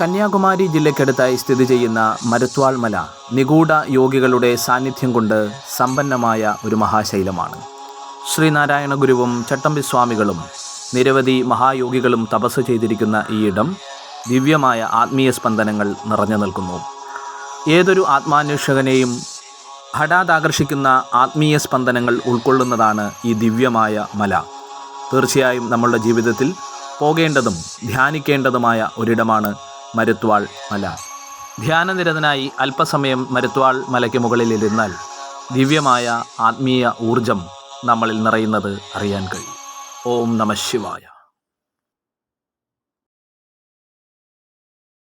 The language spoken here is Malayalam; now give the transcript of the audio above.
കന്യാകുമാരി ജില്ലയ്ക്കടുത്തായി സ്ഥിതി ചെയ്യുന്ന മരുത്വാൾ മല നിഗൂഢ യോഗികളുടെ സാന്നിധ്യം കൊണ്ട് സമ്പന്നമായ ഒരു മഹാശൈലമാണ്. ശ്രീനാരായണ ഗുരുവും ചട്ടമ്പി സ്വാമികളും നിരവധി മഹായോഗികളും തപസ് ചെയ്തിരിക്കുന്ന ഈ ഇടം ദിവ്യമായ ആത്മീയ സ്പന്ദനങ്ങൾ നിറഞ്ഞു നിൽക്കുന്നു. ഏതൊരു ആത്മാന്വേഷകനെയും ഹഠാത് ആകർഷിക്കുന്ന ആത്മീയ സ്പന്ദനങ്ങൾ ഉൾക്കൊള്ളുന്നതാണ് ഈ ദിവ്യമായ മല. തീർച്ചയായും നമ്മളുടെ ജീവിതത്തിൽ പോകേണ്ടതും ധ്യാനിക്കേണ്ടതുമായ ഒരിടമാണ് മരുത്വാൾ മല. ധ്യാനനിരതനായി അല്പസമയം മരുത്വാൾ മലയ്ക്ക് മുകളിലിരുന്നാൽ ദിവ്യമായ ആത്മീയ ഊർജം നമ്മളിൽ നിറയുന്നത് അറിയാൻ കഴിയും. ഓം നമ ശിവായ.